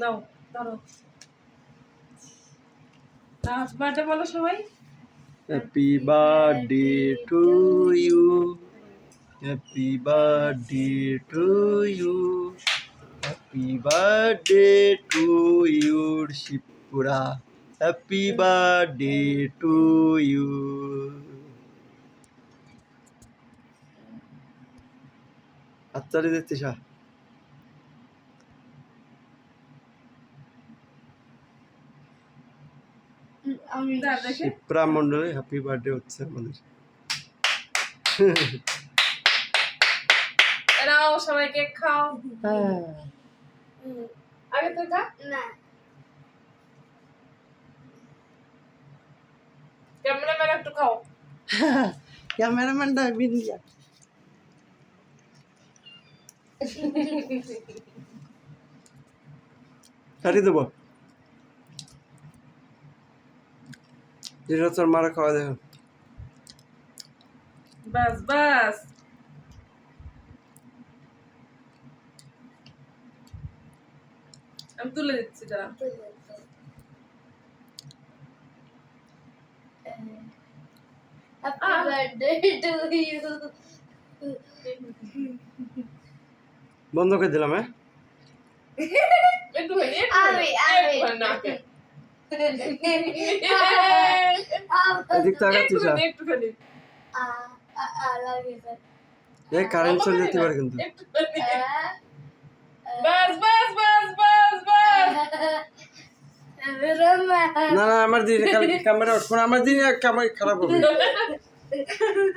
নাও ধরো happy birthday বলো সবাই। Happy birthday to you happy birthday to you happy birthday to your Shibpura. Happy birthday to you Shah আমি Shipra happy birthday হচ্ছে আমাদের। সবাই cake খাও। আগে তো খা না। ক্যামেরাম্যান একটু খাও। ক্যামেরাম্যানটা বিন্দিয়া কাটি দেবো? যেটা তোর মারা খাওয়া দেখো বাস বাস আমি তুলে দিচ্ছি দাঁড়া হ্যাপি বার্থডে টু ইউ বন্ধ করে দিলাম হ্যাঁ একটু আমি আমি নাকে এদিক তাকাচ্ছিস একটুখানি এই কারেন্ট চলে যেতে পারে কিন্তু। বাস বাস বাস বাস বাস। না না আমার দিন ক্যামেরা আমার দিন ক্যামেরা খারাপ হবে।